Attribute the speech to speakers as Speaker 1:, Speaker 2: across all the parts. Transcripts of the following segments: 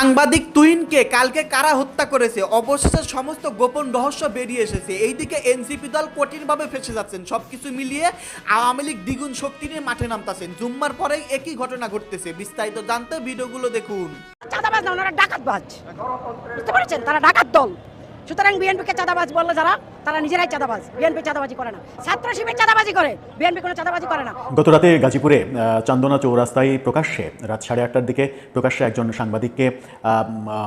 Speaker 1: সাংবাদিক তুইনকে কালকে কারা হত্যা করেছে? অবশেষে সমস্ত গোপন রহস্য বেরিয়ে এসেছে। এইদিকে এনসিপি দল কঠিনভাবে ফেসে যাচ্ছেন। সব কিছু মিলিয়ে আওয়ামী লীগ দ্বিগুণ শক্তি নিয়ে মাঠে নামতাছেন। জুম্মার পরে একই ঘটনা ঘটতেছে। বিস্তারিত জানতে ভিডিওগুলো দেখুন।
Speaker 2: বুঝতে তারা ডাকাত দল। সুতরাং বিএনপিকে চাঁদাবাজ বললে যারা তারা নিজেরাই চাঁদাবাজ। বিএনপি চাঁদাবাজি করে না। ছাত্র শিবির চাঁদাবাজি করে। বিএনপি কোনো চাঁদাবাজি করে না।
Speaker 3: গতরাতে গাজীপুরে আহ, চান্দনা চৌরাস্তায় প্রকাশ্যে রাত সাড়ে আটটার দিকে প্রকাশ্যে একজন সাংবাদিককে আহ,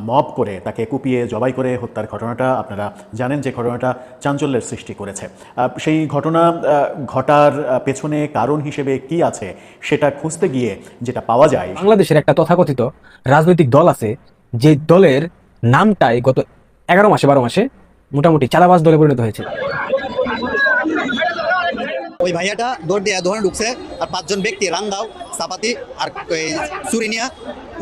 Speaker 3: মব করে তাকে কুপিয়ে জবাই করে হত্যার ঘটনাটা আপনারা জানেন যে ঘটনাটা চাঞ্চল্যের সৃষ্টি করেছে। আহ, সেই ঘটনা আহ, ঘটার পেছনে কারণ হিসেবে কি আছে সেটা খুঁজতে গিয়ে যেটা পাওয়া যায়
Speaker 4: বাংলাদেশের একটা তথাকথিত রাজনৈতিক দল আছে যে দলের নামটাই গত এগারো মাসে বারো মাসে মোটামুটি চালাবাজ দলে পরিণত হয়েছে।
Speaker 5: ওই ভাইয়াটা দৌড় দিয়ে দোকানে ঢুকছে আর পাঁচজন ব্যক্তি রান্দাও চাপাতি আর চুরি নিয়া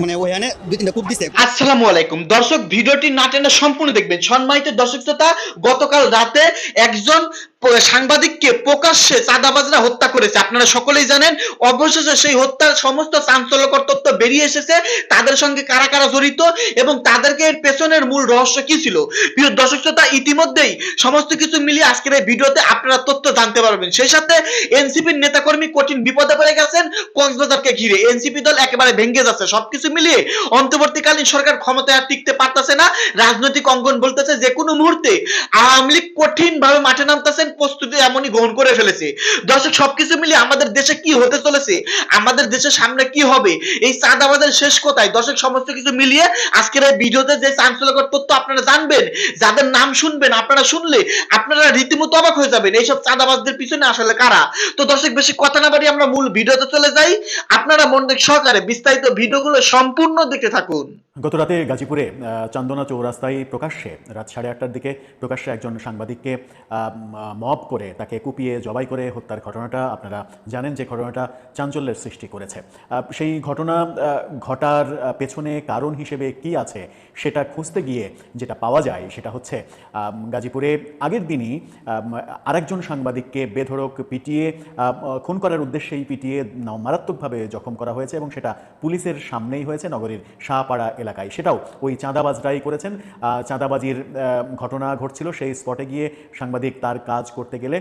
Speaker 5: মানে ওইখানে দুই তিনটা কূপ দিছে।
Speaker 6: আসসালামু আলাইকুম। দর্শক ভিডিওটি না টেনে সম্পূর্ণ দেখবেন। সম্মানিত দর্শক শ্রোতা গতকাল রাতে একজন সাংবাদিককে প্রকাশ্যে চাঁদাবাজরা হত্যা করেছে। আপনারা সকলেই জানেন, অবশেষে সেই হত্যার সমস্ত চাঞ্চল্যকর তথ্য বেরিয়ে এসেছে। তাদের সঙ্গে কারা কারা জড়িত এবং তাদেরকে এর পেছনের মূল রহস্য কি ছিল? প্রিয় দর্শক শ্রোতা, ইতিমধ্যেই সমস্ত কিছু মিলিয়ে আজকের এই ভিডিওতে আপনারা তথ্য জানতে পারবেন। সেই সাথে এনসিপির নেতাকর্মী কঠিন বিপদে পড়ে গেছেন কক্সবাজারকে ঘিরে। এনসিপি দল একেবারে ভেঙে যাচ্ছে। সবকিছু মিলিয়ে অন্তর্বর্তীকালীন সরকার ক্ষমতায় আর টিকতে পারতেছে না। রাজনৈতিক অঙ্গন বলতেছে যে কোনো মুহূর্তে আওয়ামী লীগ কঠিন ভাবে মাঠে নামতেছেন। প্রস্তুতি এমনই গ্রহণ করে ফেলেছে। দর্শক, সবকিছু মিলিয়ে আমাদের দেশে কি হতে চলেছে? আমাদের দেশের সামনে কি হবে? এই চাঁদাবাজের শেষ কোথায়? দর্শক, সমস্ত কিছু মিলিয়ে আজকের এই ভিডিওতে যে চাঞ্চল্যকর তথ্য আপনারা জানবেন, যাদের নাম শুনবেন, আপনারা শুনলে আপনারা রীতিমতো অবাক হয়ে যাবেন, এইসব চাঁদাবাজদের পিছনে আসলে কারা? তো দর্শক, বেশি কথা না বাড়ি আমরা মূল ভিডিওতে চলে যাই। আপনারা মন সহকারে বিস্তারিত ভিডিওগুলো সম্পূর্ণ দেখতে থাকুন।
Speaker 3: গতরাতে গাজীপুরে আহ, চান্দনা চৌরাস্তায় প্রকাশ্যে রাত সাড়ে আটটার দিকে প্রকাশ্যে একজন সাংবাদিককে মব করে তাকে কুপিয়ে জবাই করে হত্যার ঘটনাটা আপনারা জানেন যে ঘটনাটা চাঞ্চল্যের সৃষ্টি করেছে। সেই ঘটনা ঘটার পেছনে কারণ হিসেবে কি আছে সেটা খুঁজতে গিয়ে যেটা পাওয়া যায় সেটা হচ্ছে গাজীপুরে আগের দিনই আরেকজন সাংবাদিককে বেধড়ক পিটিয়ে খুন করার উদ্দেশ্যেই পিটিয়ে মারাত্মকভাবে জখম করা হয়েছে এবং সেটা পুলিশের সামনেই হয়েছে। নগরীর শাহপাড়া এলাকায়। সেটাও ওই চাঁদাবাজরাই করেছেন। চাঁদাবাজির ঘটনা ঘটছিল সেই স্পটে গিয়ে সাংবাদিক তার কাজ করতে গেলে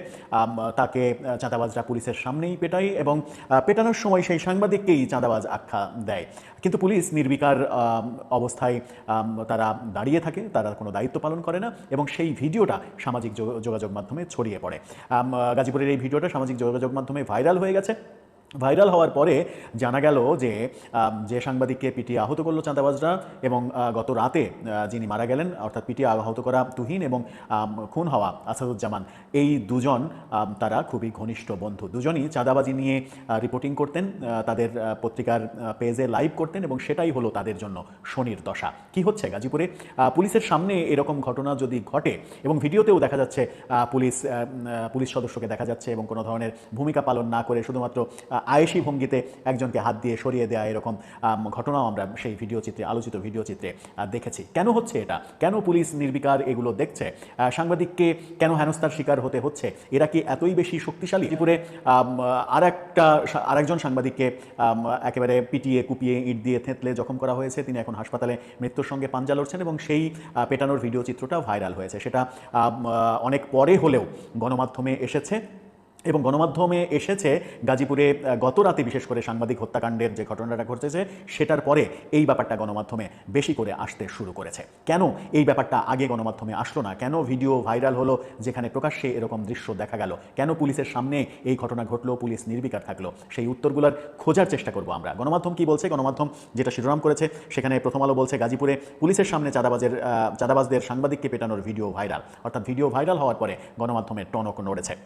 Speaker 3: তাকে চাঁদাবাজরা পুলিশের সামনেই পেটায় এবং পেটানোর সময় সেই সাংবাদিককেই চাঁদাবাজ আখ্যা দেয়। কিন্তু পুলিশ নির্বিকার অবস্থায় তারা দাঁড়িয়ে থাকে, তারা কোনো দায়িত্ব পালন করে না এবং সেই ভিডিওটা সামাজিক যোগাযোগ মাধ্যমে ছড়িয়ে পড়ে। গাজীপুরের এই ভিডিওটা সামাজিক যোগাযোগ মাধ্যমে ভাইরাল হয়ে গেছে। ভাইরাল হওয়ার পরে জানা গেল যে যে সাংবাদিককে পিটিয়ে আহত করল চাঁদাবাজরা এবং গত রাতে যিনি মারা গেলেন, অর্থাৎ পিটিয়ে আহত করা তুহিন এবং খুন হওয়া আসাদুজ্জামান, এই দুজন তারা খুবই ঘনিষ্ঠ বন্ধু। দুজনই চাঁদাবাজি নিয়ে রিপোর্টিং করতেন তাদের পত্রিকার পেজে লাইভ করতেন এবং সেটাই হলো তাদের জন্য শনির দশা। কি হচ্ছে গাজীপুরে? পুলিশের সামনে এরকম ঘটনা যদি ঘটে এবং ভিডিওতেও দেখা যাচ্ছে পুলিশ পুলিশ সদস্যকে দেখা যাচ্ছে এবং কোনো ধরনের ভূমিকা পালন না করে শুধুমাত্র আয়েসি ভঙ্গিতে একজনকে হাত দিয়ে সরিয়ে দেওয়া এরকম ঘটনাও আমরা সেই ভিডিও চিত্রে আলোচিত ভিডিও চিত্রে দেখেছি। কেন হচ্ছে এটা? কেন পুলিশ নির্বিকার এগুলো দেখছে? সাংবাদিককে কেন হেনস্থার শিকার হতে হচ্ছে? এরা কি এতই বেশি শক্তিশালী? ত্রিপুরে আর একটা আরেকজন সাংবাদিককে একেবারে পিটিয়ে, কুপিয়ে, ইট দিয়ে থেঁতলে জখম করা হয়েছে। তিনি এখন হাসপাতালে মৃত্যুর সঙ্গে পাঞ্জা লড়ছেন এবং সেই পেটানোর ভিডিও চিত্রটা ভাইরাল হয়েছে। সেটা অনেক পরে হলেও গণমাধ্যমে এসেছে। এবং গণমাধ্যমে এসেছে গাজীপুরে গত রাতে বিশেষ করে সাংবাদিক হত্যাকাণ্ডের যে ঘটনাটা ঘটেছে, সেটার পরে এই ব্যাপারটা গণমাধ্যমে বেশি করে আসতে শুরু করেছে। কেন এই ব্যাপারটা আগে গণমাধ্যমে আসলো না? কেন ভিডিও ভাইরাল হলো যেখানে প্রকাশ্যে এরকম দৃশ্য দেখা গেল? কেন পুলিশের সামনে এই ঘটনা ঘটলো, পুলিশ নির্বিকার থাকল? সেই উত্তরগুলোর খোঁজার চেষ্টা করব আমরা। গণমাধ্যম কি বলছে? গণমাধ্যম যেটা শিরোনাম করেছে, সেখানে প্রথম আলো বলছে গাজীপুরে পুলিশের সামনে চাঁদাবাজের চাঁদাবাজদের সাংবাদিককে পেটানোর ভিডিও ভাইরাল। অর্থাৎ ভিডিও ভাইরাল হওয়ার পরে গণমাধ্যমের টনক নড়েছে।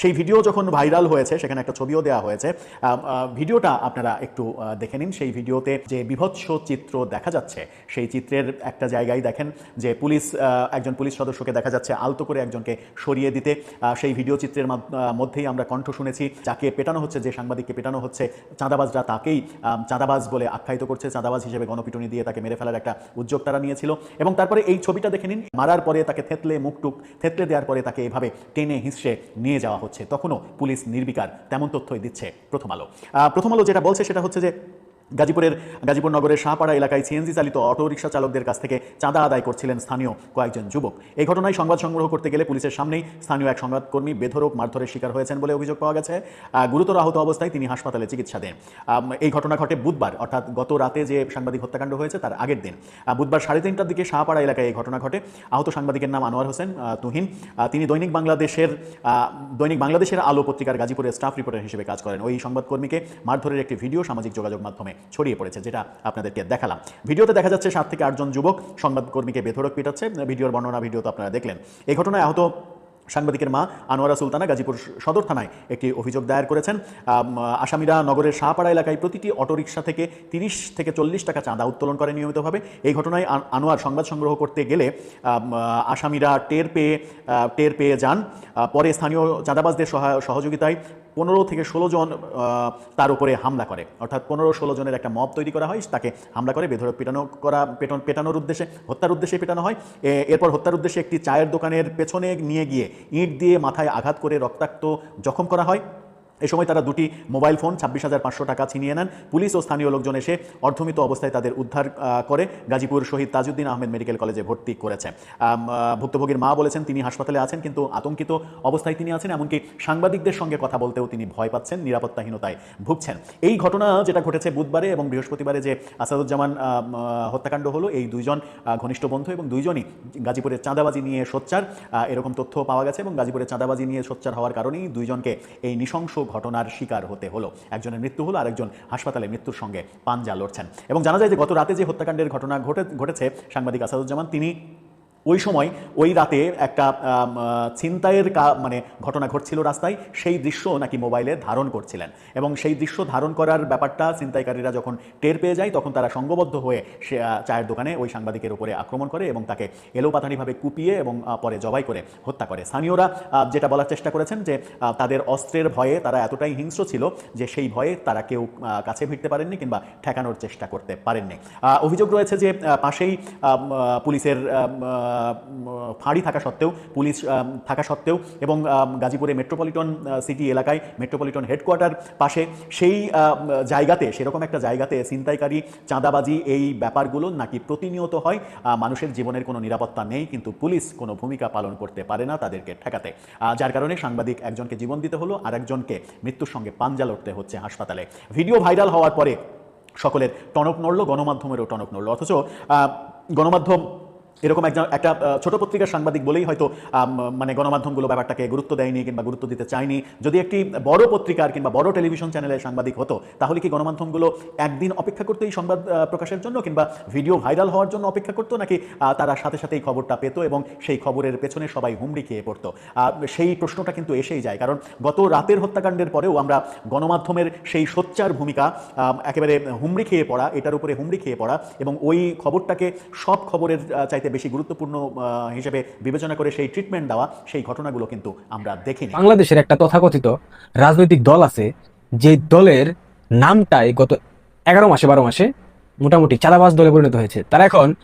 Speaker 3: সেই ভিডিও যখন ভাইরাল হয়েছে, সেখানে একটা ছবিও দেওয়া হয়েছে ভিডিওটা আপনারা একটু দেখে নিন। সেই ভিডিওতে যে বিভৎস চিত্র দেখা যাচ্ছে, সেই চিত্রের একটা জায়গায় দেখেন যে পুলিশ একজন পুলিশ সদস্যকে দেখা যাচ্ছে আলতো করে একজনকে সরিয়ে দিতে। সেই ভিডিও চিত্রের মধ্যেই আমরা কণ্ঠ শুনেছি, যাকে পেটানো হচ্ছে, যে সাংবাদিককে পেটানো হচ্ছে, চাঁদাবাজরা তাকেই চাঁদাবাজ বলে আখ্যায়িত করছে, চাঁদাবাজ হিসেবে গণপিটুনি দিয়ে তাকে মেরে ফেলার একটা উদ্যোগ তারা নিয়েছিল। এবং তারপরে এই ছবিটা দেখে নিন, মারার পরে তাকে থেতলে মুখটুক থেতলে দেওয়ার পরে তাকে এভাবে টেনে হিসড়ে নিয়ে যাওয়া হচ্ছে। তখনও পুলিশ নির্বিকার তেমন তথ্যই দিচ্ছে প্রথম আলো। প্রথম আলো যেটা বলছে সেটা হচ্ছে যে গাজীপুরের গাজীপুর নগরের শাহপাড়া এলাকায় সিএনজি চালিত অটোরিকশা চালকদের কাছ থেকে চাঁদা আদায় করছিলেন স্থানীয় কয়েকজন যুবক। এই ঘটনায় সংবাদ সংগ্রহ করতে গেলে পুলিশের সামনেই স্থানীয় এক সংবাদকর্মী বেধরক মারধরের শিকার হয়েছেন বলে অভিযোগ পাওয়া গেছে। গুরুতর আহত অবস্থায় তিনি হাসপাতালে চিকিৎসাধীন আম, এই ঘটনা ঘটে বুধবার অর্থাৎ গত রাতে যে সাংবাদিক হত্যাকাণ্ড হয়েছে তার আগের দিন। বুধবার সাড়ে তিনটার দিকে শাহপাড়া এলাকায় এই ঘটনা ঘটে। আহত সাংবাদিকের নাম আনোয়ার হোসেন তুহিন। তিনি দৈনিক বাংলাদেশের দৈনিক বাংলাদেশের আলো পত্রিকার গাজীপুরের স্টাফ রিপোর্টার হিসেবে কাজ করেন। ওই সংবাদকর্মীকে মারধরের একটি ভিডিও সামাজিক যোগাযোগ মাধ্যমে ছড়িয়ে পড়েছে, যেটা আপনাদেরকে দেখালাম। ভিডিওতে দেখা যাচ্ছে সাত থেকে আটজন যুবক সংবাদকর্মীকে বেধড়ক পিটাচ্ছে। ভিডিওর বর্ণনা, ভিডিও তো আপনারা দেখলেন। এই ঘটনায় আহত সাংবাদিকের মা আনোয়ারা সুলতানা গাজীপুর সদর থানায় একটি অভিযোগ দায়ের করেছেন। আসামিরা নগরের শাহপাড়া এলাকায় প্রতিটি অটোরিকশা থেকে তিরিশ থেকে চল্লিশ টাকা চাঁদা উত্তোলন করে নিয়মিতভাবে। এই ঘটনায় আনোয়ার সংবাদ সংগ্রহ করতে গেলে আসামিরা টের পেয়ে টের পেয়ে যান। পরে স্থানীয় চাঁদাবাজদের সহায়- সহযোগিতায় পনেরো থেকে ষোলো জন তার উপরে হামলা করে। অর্থাৎ পনেরো ষোলো জনের একটা মব তৈরি করা হয়, তাকে হামলা করে বেধরক পেটানো করা, পেটন, পেটানোর উদ্দেশ্যে, হত্যার উদ্দেশ্যে পেটানো হয়। এরপর হত্যার উদ্দেশ্যে একটি চায়ের দোকানের পেছনে নিয়ে গিয়ে ইঁট দিয়ে মাথায় আঘাত করে রক্তাক্ত জখম করা হয়। এই সময় তারা দুটি মোবাইল ফোন ছাব্বিশ হাজার পাঁচশো টাকা ছিনিয়ে নেন। পুলিশ ও স্থানীয় লোকজন এসে অর্ধমিত অবস্থায় তাদের উদ্ধার করে গাজীপুর শহীদ তাজউদ্দিন আহমেদ মেডিকেল কলেজে ভর্তি করেছে। ভুক্তভোগীর মা বলেছেন তিনি হাসপাতালে আছেন কিন্তু আতঙ্কিত অবস্থায় তিনি আছেন, এমনকি সাংবাদিকদের সঙ্গে কথা বলতেও তিনি ভয় পাচ্ছেন, নিরাপত্তাহীনতায় ভুগছেন। এই ঘটনা যেটা ঘটেছে বুধবারে এবং বৃহস্পতিবারে যে আসাদুজ্জামান হত্যাকাণ্ড হলো, এই দুইজন ঘনিষ্ঠ বন্ধু এবং দুইজনই গাজীপুরের চাঁদাবাজি নিয়ে সোচ্চার। এরকম তথ্য পাওয়া গেছে এবং গাজীপুরের চাঁদাবাজি নিয়ে সোচ্চার হওয়ার কারণেই দুইজনকে এই নৃশংস ঘটনার শিকার হতে হলো। একজনের মৃত্যু হলো, আরেকজন হাসপাতালে মৃত্যুর সঙ্গে পাঞ্জা লড়ছেন। এবং জানা যায় যে গত রাতে যে হত্যাকাণ্ডের ঘটনা ঘটে ঘটেছে সাংবাদিক আসাদুজ্জামান, তিনি ওই সময় ওই রাতে একটা ছিনতাইয়ের মানে ঘটনা ঘটছিল রাস্তায়, সেই দৃশ্য নাকি মোবাইলে ধারণ করছিলেন। এবং সেই দৃশ্য ধারণ করার ব্যাপারটা ছিনতাইকারীরা যখন টের পেয়ে যায়, তখন তারা সঙ্গবদ্ধ হয়ে সে চায়ের দোকানে ওই সাংবাদিকের উপরে আক্রমণ করে এবং তাকে এলোপাতাড়িভাবে কুপিয়ে এবং পরে জবাই করে হত্যা করে। স্থানীয়রা যেটা বলার চেষ্টা করেছেন যে তাদের অস্ত্রের ভয়ে তারা এতটাই হিংস্র ছিল যে, সেই ভয়ে তারা কেউ কাছে ভিড়তে পারেননি কিংবা ঠেকানোর চেষ্টা করতে পারেননি। অভিযোগ রয়েছে যে পাশেই পুলিশের ফাঁড়ি থাকা সত্ত্বেও, পুলিশ থাকা সত্ত্বেও এবং গাজীপুরে মেট্রোপলিটন সিটি এলাকায় মেট্রোপলিটন হেডকোয়ার্টার পাশে সেই জায়গাতে, সেরকম একটা জায়গাতে ছিনতাইকারী চাঁদাবাজি এই ব্যাপারগুলো নাকি প্রতিনিয়ত হয়। মানুষের জীবনের কোনো নিরাপত্তা নেই, কিন্তু পুলিশ কোনো ভূমিকা পালন করতে পারে না তাদেরকে ঠেকাতে। যার কারণে সাংবাদিক একজনকে জীবন দিতে হলো, আর একজনকে মৃত্যুর সঙ্গে পাঞ্জা লড়তে হচ্ছে হাসপাতালে। ভিডিও ভাইরাল হওয়ার পরে সকলের টনক নড়ল, গণমাধ্যমেরও টনক নড়ল। অথচ গণমাধ্যম এরকম একজন একটা ছোট পত্রিকার সাংবাদিক বলেই হয়তো মানে গণমাধ্যমগুলো ব্যাপারটাকে গুরুত্ব দেয়নি কিংবা গুরুত্ব দিতে চায়নি। যদি একটি বড় পত্রিকার কিংবা বড় টেলিভিশন চ্যানেলের সাংবাদিক হতো তাহলে কি গণমাধ্যমগুলো একদিন অপেক্ষা করতো এই সংবাদ প্রকাশের জন্য কিংবা ভিডিও ভাইরাল হওয়ার জন্য অপেক্ষা করতো নাকি তারা সাথে সাথেই খবরটা পেত এবং সেই খবরের পেছনে সবাই হুমড়ি খেয়ে পড়তো? সেই প্রশ্নটা কিন্তু এসেই যায়। কারণ গত রাতের হত্যাকাণ্ডের পরেও আমরা গণমাধ্যমের সেই সোচ্চার ভূমিকা একেবারে হুমড়ি খেয়ে পড়া এটার উপরে হুমড়ি খেয়ে পড়া এবং ওই খবরটাকে সব খবরের আহ, চাইতে বেশি গুরুত্বপূর্ণ হিসেবে বিবেচনা করে সেই ট্রিটমেন্ট দেওয়া, সেই ঘটনাগুলো কিন্তু আমরা দেখিনি।
Speaker 4: বাংলাদেশের একটা তথাকথিত রাজনৈতিক দল আছে, যে দলের নামটাই গত এগারো মাসে, বারো মাসে মোটামুটি চাঁদাবাজ দলে পরিণত হয়েছে। তারা এখন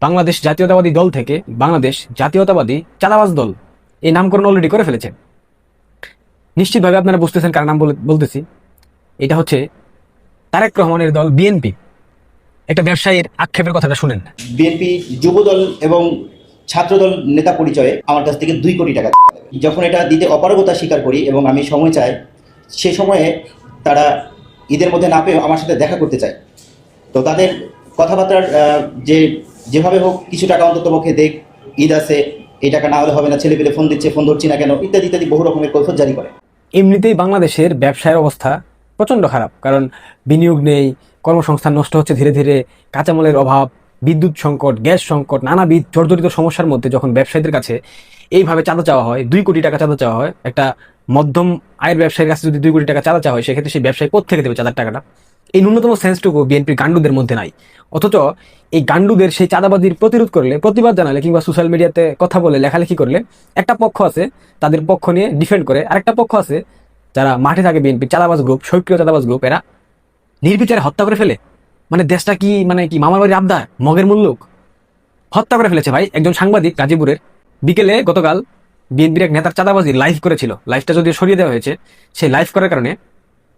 Speaker 4: বাংলাদেশ জাতীয়তাবাদী দল থেকে বাংলাদেশ জাতীয়তাবাদী চাঁদাবাজ দল এই নামকরণ অলরেডি করে ফেলেছে। নিশ্চিতভাবে আপনারা বুঝতেছেন কার নাম বলে- বলতেছি। এটা হচ্ছে তারেক রহমানের দল বিএনপি। একটা ব্যবসায়ীর আক্ষেপের কথাটা শুনেন।
Speaker 7: বিএনপি যুবদল এবং ছাত্রদল নেতা পরিচয়ে আমার কাছ থেকে দুই কোটি টাকা যখন এটা দিতে অপারগতা স্বীকার করি এবং আমি সময় চাই সে সময়ে তারা ঈদের মধ্যে না পেয়েও আমার সাথে দেখা করতে চায়। তো তাদের কথাবার্তার যে যেভাবে হোক কিছু টাকা অন্তত পক্ষে দেখ ঈদ আছে এই টাকা না হলে হবে না ছেলে পেলে ফোন দিচ্ছে ফোন ধরছি না কেন ইত্যাদি ইত্যাদি বহু রকমের কৈফত জারি করে।
Speaker 4: এমনিতেই বাংলাদেশের ব্যবসায়ের অবস্থা প্রচণ্ড খারাপ কারণ বিনিয়োগ নেই কর্মসংস্থান নষ্ট হচ্ছে, ধীরে ধীরে কাঁচামালের অভাব, বিদ্যুৎ সংকট, গ্যাস সংকট, নানাবিধ জর্জরিত সমস্যার মধ্যে যখন ব্যবসায়ীদের কাছে এইভাবে চাঁদা চাওয়া হয়, দুই কোটি টাকা চাঁদা চাওয়া হয়, একটা মধ্যম আয়ের ব্যবসায়ীর কাছে যদি দুই কোটি টাকা চাঁদা চাওয়া হয়, সেক্ষেত্রে সেই ব্যবসায়ী কোথেকে দেবে চাঁদার টাকাটা? এই ন্যূনতম সেন্সটুকু বিএনপির গান্ডুদের মধ্যে নাই। অথচ এই গান্ডুদের সেই চাঁদাবাজির প্রতিরোধ করলে, প্রতিবাদ জানালে কিংবা সোশ্যাল মিডিয়াতে কথা বলে, লেখালেখি করলে, একটা পক্ষ আছে, তাদের পক্ষ নিয়ে ডিফেন্ড করে, আরেকটা পক্ষ আছে, যারা মাঠে থাকে বিএনপি চাঁদাবাজ গ্রুপ, সক্রিয় চাঁদাবাজ গ্রুপ, এরা নির্বিচারে হত্যা করে ফেলে? মানে দেশটা কি মানে কি, মামার বাড়ির আবদার? মগের মুল্লুক হত্যা করে ফেলেছে ভাই। একজন সাংবাদিক গাজীপুরের। বিকেলে গতকাল বিএনপির এক নেতার চাঁদাবাজি লাইভ করেছিল। লাইভটা যদি সরিয়ে দেওয়া হয়েছে, সেই লাইভ করার কারণে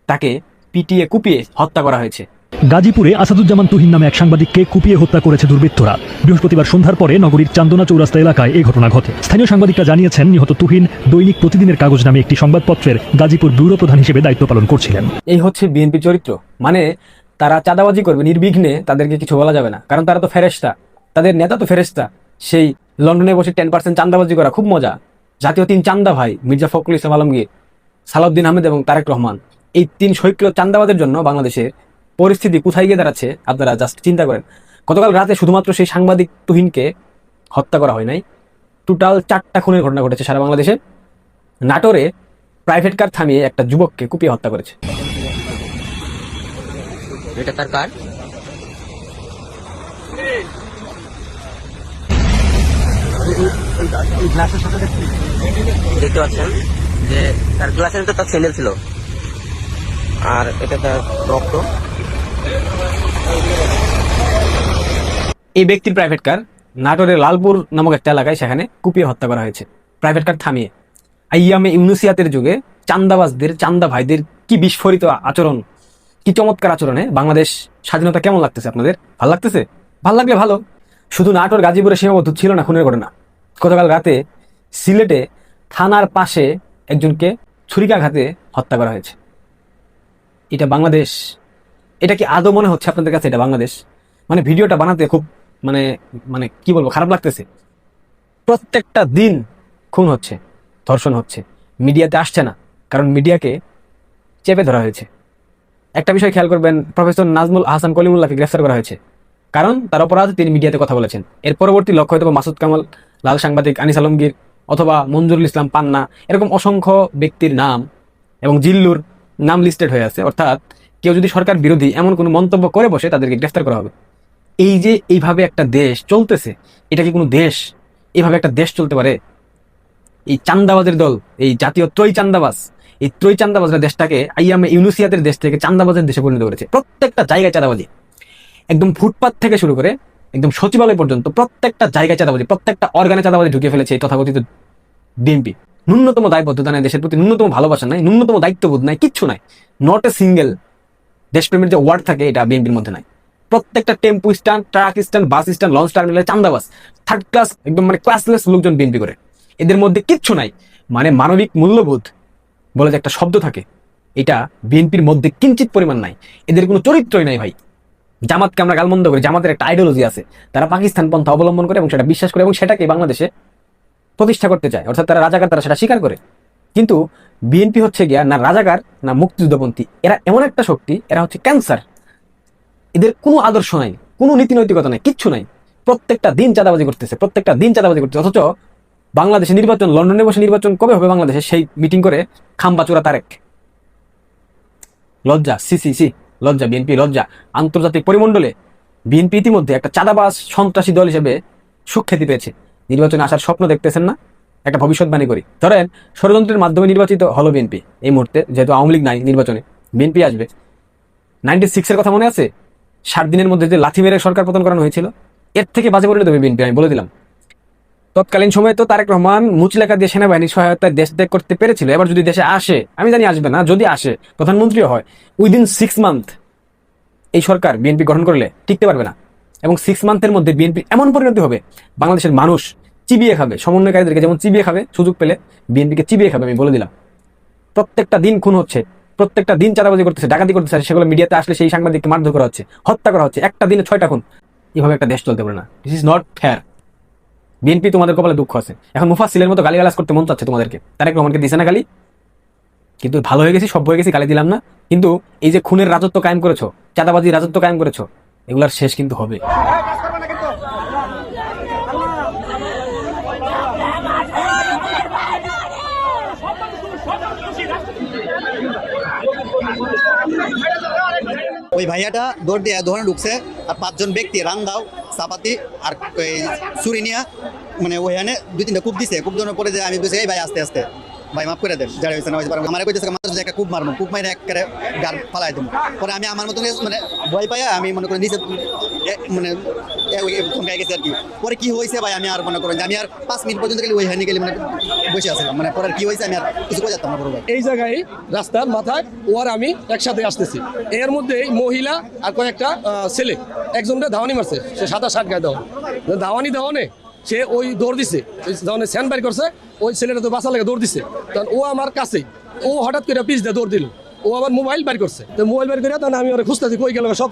Speaker 4: তাকে পিটিয়ে কুপিয়ে হত্যা করা হয়েছে।
Speaker 8: গাজীপুরে আসাদুজ্জামান তুহিন নামে এক সাংবাদিককে কুপিয়ে হত্যা করেছে দুর্বৃত্তরা। বৃহস্পতিবার সন্ধ্যার পরে নগরীর চান্দনা চৌরাস্তা এলাকায় এই ঘটনা ঘটে। স্থানীয় সাংবাদিকরা জানিয়েছেন, নিহত তুহিন দৈনিক প্রতিদিনের কাগজ নামে একটি সংবাদপত্রের গাজীপুর ব্যুরো প্রধান হিসেবে দায়িত্ব পালন করছিলেন।
Speaker 4: এই হচ্ছে বিএনপি চরিত্র। মানে তারা চাঁদাবাজি করবে, নির্বিঘ্নে তাদেরকে কিছু বলা যাবে না। কারণ তারা তো ফেরেস্তা তাদের নেতা তো ফেরেস্তা সেই লন্ডনে বসে টেন পার্সেন্ট চাঁদাবাজি করা খুব মজা। জাতীয় তিন চান্দা ভাই, মির্জা ফখরুল ইসলাম আলমগীর, সালাউদ্দিন আহমেদ এবং তারেক রহমান। এই তিন সৈক্য চান্দাবাদের জন্য বাংলাদেশের পরিস্থিতি কোথায় গিয়ে দাঁড়াচ্ছে, আপনারা জাস্ট চিন্তা করেন। গতকাল রাতে শুধুমাত্র সেই সাংবাদিক তুহিনকে হত্যা করা হয় নাই। টোটাল চারটা খুনের ঘটনা ঘটেছে সারা বাংলাদেশে। নাটোরে প্রাইভেট কার থামিয়ে একটা যুবককে কুপিয়ে হত্যা করেছে।
Speaker 9: এটা তার কার্ড দেখতে পাচ্ছেন যে তার গ্লাসের তার স্যান্ডেল ছিল। আর এটা তার রক্ত।
Speaker 4: এই ব্যক্তির প্রাইভেট কার নাটোরের লালপুর নামক একটা এলাকায় সেখানে কুপিয়ে হত্যা করা হয়েছে। প্রাইভেট কার থামিয়ে। আইয়ামে ইউনুসিয়াতের যুগে চান্দাবাজদের চান্দা ভাইদের কি বিস্ফোরিত আচরণ, কি চমৎকার আচরণে বাংলাদেশ স্বাধীনতা কেমন লাগতেছে আপনাদের? ভালো লাগতেছে? ভালো লাগলে ভালো। শুধু নাটোর, গাজীপুরে সীমাবদ্ধ ছিল না, খুনের ঘটনা। গতকাল রাতে সিলেটে থানার পাশে একজনকে ছুরিকাঘাতে হত্যা করা হয়েছে। এটা বাংলাদেশ এটা কি আদৌ মনে হচ্ছে আপনাদের কাছে এটা বাংলাদেশ? মানে ভিডিওটা বানাতে খুব মানে মানে কি বলব, খারাপ লাগতেছে। প্রত্যেকটা দিন খুন হচ্ছে, ধর্ষণ হচ্ছে, মিডিয়াতে আসছে না, কারণ মিডিয়াকে চেপে ধরা হয়েছে। একটা বিষয় খেয়াল করবেন, প্রফেসর নাজমুল আহসান কলিমুল্লাহকে গ্রেফতার করা হয়েছে। কারণ তার অপরাধ তিনি মিডিয়াতে কথা বলেছেন। এর পরবর্তী লক্ষ্য হয়তো মাসুদ কামাল, লাল সাংবাদিক আনিস আলমগীর অথবা মঞ্জুরুল ইসলাম পান্না, এরকম অসংখ্য ব্যক্তির নাম এবং জিল্লুর নাম লিস্টেড হয়ে আছে। অর্থাৎ কেউ যদি সরকার বিরোধী এমন কোনো মন্তব্য করে বসে, তাদেরকে গ্রেফতার করা হবে। এই যে এইভাবে একটা দেশ চলতেছে, এটা কি কোনো দেশ? এইভাবে একটা দেশ চলতে পারে? এই চান্দাবাজের দল, এই জাতীয় ত্রয় চান্দাবাজ, এই ত্রয় চান্দাবাজরা দেশটাকে, আইয়ামে ইউনুসিয়াদের দেশ থেকে চান্দাবাজের দেশে পরিণত করেছে। প্রত্যেকটা জায়গায় চাঁদাবাজি। একদম ফুটপাত থেকে শুরু করে, একদম সচিবালয় পর্যন্ত প্রত্যেকটা জায়গায় চাঁদাবাজি, প্রত্যেকটা অর্গানে চাঁদাবাজি ঢুকিয়ে ফেলেছে এই তথাকথিত বিএনপি। ন্যূনতম দায়বদ্ধতা নাই দেশের প্রতি, ন্যূনতম ভালোবাসা নাই, ন্যূনতম দায়িত্ববোধ নাই, কিচ্ছু নাই। নট এ সিঙ্গেল দেশপ্রেমের যে ওয়ার্ড থাকে, এটা বিএনপির মধ্যে নাই। প্রত্যেকটা tempo stand, truck stand, bus stand, launch টার্মিনালে চান্দাবাস থার্ড ক্লাস একদম মানে ক্লাসলেস লোকজন বিএনপি করে। এদের মধ্যে কিচ্ছু নাই। মানে মানবিক মূল্যবোধ বলে যে একটা শব্দ থাকে, এটা বিএনপির মধ্যে কিঞ্চিত পরিমাণ নাই। এদের কোনো চরিত্রই নাই ভাই। জামাতকে আমরা গালমন্দ করি, জামাতের একটা আইডিওলজি আছে। তারা পাকিস্তান পন্থা অবলম্বন করে এবং সেটা বিশ্বাস করে এবং সেটাকে বাংলাদেশে প্রতিষ্ঠা করতে চায়। অর্থাৎ তারা রাজাকার, তারা সেটা স্বীকার করে। কিন্তু বিএনপি হচ্ছে গিয়া না রাজাকার, না মুক্তিযুদ্ধপন্থী। এরা এমন একটা শক্তি, এরা হচ্ছে ক্যান্সার। এদের কোনো আদর্শ নাই, কোনো নীতি নৈতিকতা নাই, কিচ্ছু নাই। প্রত্যেকটা দিন চাঁদাবাজি করতেছে, প্রত্যেকটা দিন চাঁদাবাজি করতেছে। অথচ বাংলাদেশে নির্বাচন, লন্ডনে বসে নির্বাচন কবে হবে বাংলাদেশে? সেই মিটিং করে খাম্বা চূড়া তারেক। লজ্জা, সি সি লজ্জা বিএনপি লজ্জা। আন্তর্জাতিক পরিমণ্ডলে বিএনপি ইতিমধ্যে একটা চাঁদাবাজ, সন্ত্রাসী দল হিসেবে সুখ্যাতি পেয়েছে। নির্বাচনে আসার স্বপ্ন দেখতেছেন না? একটা ভবিষ্যৎবাণী করি। ধরেন, ষড়যন্ত্রের মাধ্যমে নির্বাচিত হলো বিএনপি। এই মুহূর্তে যেহেতু আওয়ামী লীগ নাই নির্বাচনে, বিএনপি আসবে। নাইনটি সিক্সের কথা মনে আছে? ষাট দিনের মধ্যে যে লাথি মেরে সরকার পতন করানো হয়েছিল, এর থেকে বাজে পরিণত হবে বিএনপি, আমি বলে দিলাম। তৎকালীন সময়ে তো তারেক রহমান মুচলেখা দিয়ে সেনাবাহিনীর সহায়তায় দেশ ত্যাগ করতে পেরেছিল। এবার যদি দেশে আসে, আমি জানি আসবে না, যদি আসে, প্রধানমন্ত্রীও হয় উইদিন সিক্স মান্থ এই সরকার বিএনপি গঠন করলে টিকতে পারবে না। এবং সিক্স মান্থের মধ্যে বিএনপি এমন পরিণতি হবে, বাংলাদেশের মানুষ চিবিয়ে খাবে, সমন্বয়কারীদেরকে যেমন চিবিয়ে খাবে, সুযোগ পেলে বিএনপিকে চিবিয়ে খাবে, আমি বলে দিলাম। প্রত্যেকটা দিন খুন হচ্ছে, প্রত্যেকটা দিন চাঁদাবাজি করতেছে, ডাকাতি করতেছে সেগুলো মিডিয়াতে আসলে সেই সাংবাদিককে মারধর করা হচ্ছে, হত্যা করা হচ্ছে, একটা দিনে ছয়টা খুন। এভাবে একটা দেশ চলতে পারে না। This is not fair BNP তোমাদের কপালে দুঃখ আছে। এখন মুফাসিলের মতো গালিগালাজ করতে মন চাচ্ছে তোমাদেরকে। তারেক রহমানকে দিছে না গালি? কিন্তু ভালো হয়ে গেছি, সব হয়ে গেছি, গালি দিলাম না। কিন্তু এই যে খুনের রাজত্ব কায়েম করেছ, চাঁদাবাজির রাজত্ব কায়েম করেছ, এগুলার শেষ কিন্তু হবে।
Speaker 5: ওই ভাইয়াটা দৌড় দিয়ে দোকানে ঢুকছে, আর পাঁচজন ব্যক্তি রান্দাও চাপাতি আর চুরি নিয়া মানে ওইখানে দুই তিনটা কূপ দিছে। কূপ দেওয়ার পরে যে আমি বলছি, এই ভাই, আস্তে আস্তে, ভাই, মাফ করে দেন যারা হয়েছে না, হয়েছে আমার কইতেছে যে একটা কূপ মারবো কূপ মাইরে একেবারে গার ফালাই দেবো পরে আমি আমার মতন মানে ভয় পাইয়া আমি মনে করি নিচে মানে থমকাই গেছি আর কি। পরে কি হয়েছে ভাই, আমি আর মনে করেন আমি আর পাঁচ মিনিট পর্যন্ত গেলে ওইখানে গেলে মানে বসে আসলাম মানে পরে কি হয়েছে আমি আর কিছু বোঝাতাম না বড়
Speaker 10: এই জায়গায়, রাস্তার মাথায় ও আর আমি একসাথে আসতেছি। এর মধ্যে মহিলা আর কয়েকটা ছেলে একজনটা ধাওয়ানি মারছে, সে সাদা শার্ট গায়ে দেওয়া। ধাওয়ানি দেওয়ানে সে ওই দৌড় দিছে যখন স্যান্ড বাইর করছে, ওই ছেলেটা তো বাসা লাগে দৌড় দিছে। তখন ও আমার কাছে ও হঠাৎ করে পিস দিয়ে দৌড় দিল। ও আবার মোবাইল বাইর করছে। তো মোবাইল বাইর করে তখন আমি ওরা খুঁজতেছি, কই গেল সব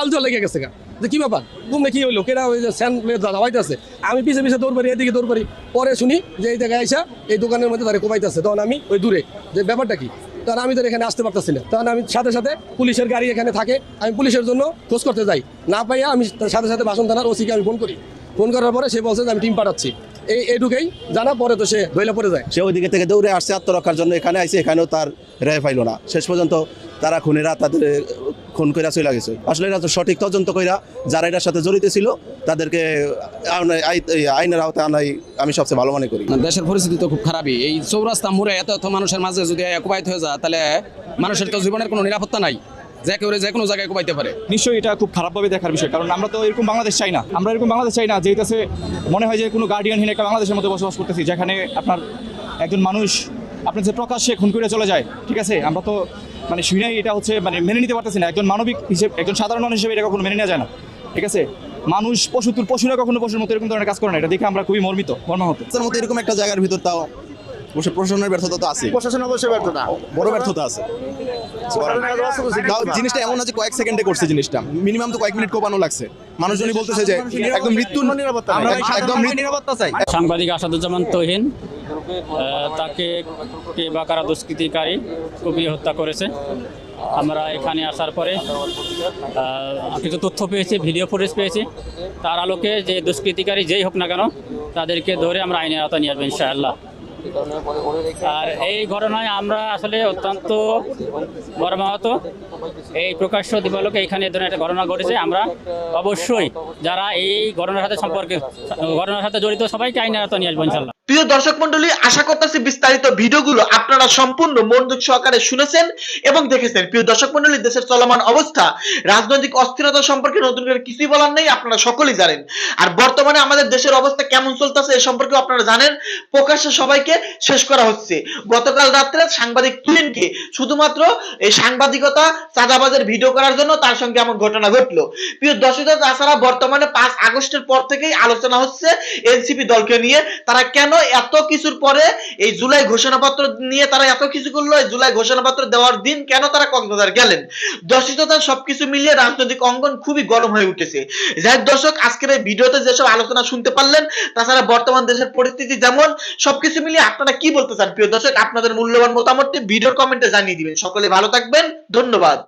Speaker 10: আলজো লেগে গেছে গা। যে কী ব্যাপার? তুমি কি হইল? কেনা ওই যে স্যান দাবাইতেছে আমি পিছিয়ে পিছিয়ে দৌড় পারি এদিকে দৌড় পারি পরে শুনি যে এই জায়গায় আইসা এই দোকানের মধ্যে তারা কোপাইতেছে। তখন আমি ওই দূরে। যে ব্যাপারটা কি? তখন আমি তো এখানে আসতে পারতেছি না। তখন আমি সাথে সাথে পুলিশের গাড়ি এখানে থাকে। আমি পুলিশের জন্য খোঁজ করতে যাই। না পাইয়া আমি সাথে সাথে বাসন থানার ওসিকে আমি ফোন করি। ফোন করার পরে সে বলছে যে আমি টিম পাঠাচ্ছি। এই এইটুকুই। জানা পরে তো সে ধইলা পড়ে যায়।
Speaker 11: সে ওইদিকে থেকে দৌড়ে আসছে আত্মরক্ষার জন্য এখানে আইসে এখানেও তার রেহাই পাইল না। শেষ পর্যন্ত তারা খুনেরা তাদের খুন কইরা চলে গেছে। আসলে এরা তো সঠিক তদন্ত কইরা যারা এটার সাথে জড়িত ছিল তাদেরকে আইন- আইনের আওতায় আনাই আমি সবচেয়ে ভালো মনে করি।
Speaker 12: দেশের পরিস্থিতি তো খুব খারাপই। এই চৌরাস্তা মোড়ে এত এত মানুষের মাঝে যদি কুবাইত হয়ে যায় তাহলে মানুষের তো জীবনের কোনো নিরাপত্তা নাই। যে যে কোনো জায়গায় কুবাইতে পারে।
Speaker 13: নিশ্চয়ই এটা খুব খারাপভাবে দেখার বিষয় কারণ আমরা তো এরকম বাংলাদেশ চাই না। আমরা এরকম বাংলাদেশ চাই না যেটাতে মনে হয় যে কোনো গার্ডিয়ানহীন একটা বাংলাদেশের মধ্যে বসবাস করতেছি যেখানে আপনার একজন মানুষ আপনার যে প্রকাশ্যে খুন করে চলে যায় ঠিক আছে? আমরা তো মানে শুনেই এটা হচ্ছে মানে মেনে নিতে পারতেছি না। একজন মানবিক হিসেবে একজন সাধারণ মানুষ হিসেবে এটা কখনো মেনে নেওয়া যায় না ঠিক আছে? মানুষ পশু তুল পশুরা কখনো পশুর মতো এরকম ধরনের কাজ করে না এটা দেখে আমরা খুবই মর্মিত মর্মাহত।
Speaker 11: তার মধ্যে এরকম একটা জায়গার ভিতর তাও প্রশাসনের ব্যর্থতা তো আছে
Speaker 5: প্রশাসন অবশ্যই ব্যর্থ না
Speaker 11: বড় ব্যর্থতা আছে জিনিসটা এমন আছে কয়েক সেকেন্ডে করছে জিনিসটা। মিনিমাম তো কয়েক মিনিট কোপানো লাগছে। মানুষজনই বলতেছে যে একদম মৃত্যু
Speaker 5: নিরাপত্তা
Speaker 11: একদম মৃত্যু
Speaker 5: নিরাপত্তা চাই।
Speaker 12: সাংবাদিক আসাদুজ্জামান তহিন তাকে কে বা কারা দুষ্কৃতিকারী কুপিয়ে হত্যা করেছে। আমরা এখানে আসার পরে আহ, কিছু তথ্য পেয়েছি ভিডিও ফুটেজ পেয়েছি। তার আলোকে যে দুষ্কৃতিকারী যেই হোক না কেন তাদেরকে ধরে আমরা আইনের আওতা নিয়ে আসব ইনশাআল্লাহ। আর এই ঘটনায় আমরা আসলে অত্যন্ত মর্মাহত এই প্রকাশ্য দিবালোকে এখানে এ ধরনের একটা ঘটনা ঘটেছে। আমরা অবশ্যই যারা এই ঘটনার সাথে সম্পর্কে ঘটনার সাথে জড়িত সবাইকে আইনের আত্ম নিয়ে আসব ইনশাল্লাহ
Speaker 6: প্রিয় দর্শক মন্ডলী, আশা করতেছি বিস্তারিত ভিডিওগুলো আপনারা সম্পূর্ণ মনোযোগ সহকারে শুনেছেন এবং দেখেছেন। প্রিয় দর্শক মন্ডলী, দেশের চলমান অবস্থা, রাজনৈতিক অস্থিরতা সম্পর্কে নতুন করে কিছুই বলার নেই, আপনারা সকলেই জানেন। আর বর্তমানে আমাদের দেশের অবস্থা কেমন চলতেছে এ সম্পর্কে আপনারা জানেন। প্রকাশ্যে সবাইকে শেষ করা হচ্ছে। গতকাল রাত্রে সাংবাদিক তুহিনকে শুধুমাত্র এই সাংবাদিকতা, চাঁদাবাজের ভিডিও করার জন্য তার সঙ্গে এমন ঘটনা ঘটলো। প্রিয় দর্শক, তাছাড়া বর্তমানে পাঁচ আগস্টের পর থেকেই আলোচনা হচ্ছে এনসিপি দলকে নিয়ে। তারা কেন এত কিছুর পরে এই জুলাই ঘোষণাপত্র নিয়ে তারা এত কিছু করল জুলাই ঘোষণাপত্র দেওয়ার দিন কেন তারা কক্সবাজার গেলেন? দর্শকতা সবকিছু মিলিয়ে রাজনৈতিক অঙ্গন খুবই গরম হয়ে উঠেছে। যাই দর্শক, আজকের এই ভিডিওতে যেসব আলোচনা শুনতে পারলেন, তাছাড়া বর্তমান দেশের পরিস্থিতি যেমন, সবকিছু মিলিয়ে আপনারা কি বলতে চান প্রিয় দর্শক? আপনাদের মূল্যবান মতামতটি ভিডিওর কমেন্টে জানিয়ে দিবেন। সকলে ভালো থাকবেন, ধন্যবাদ।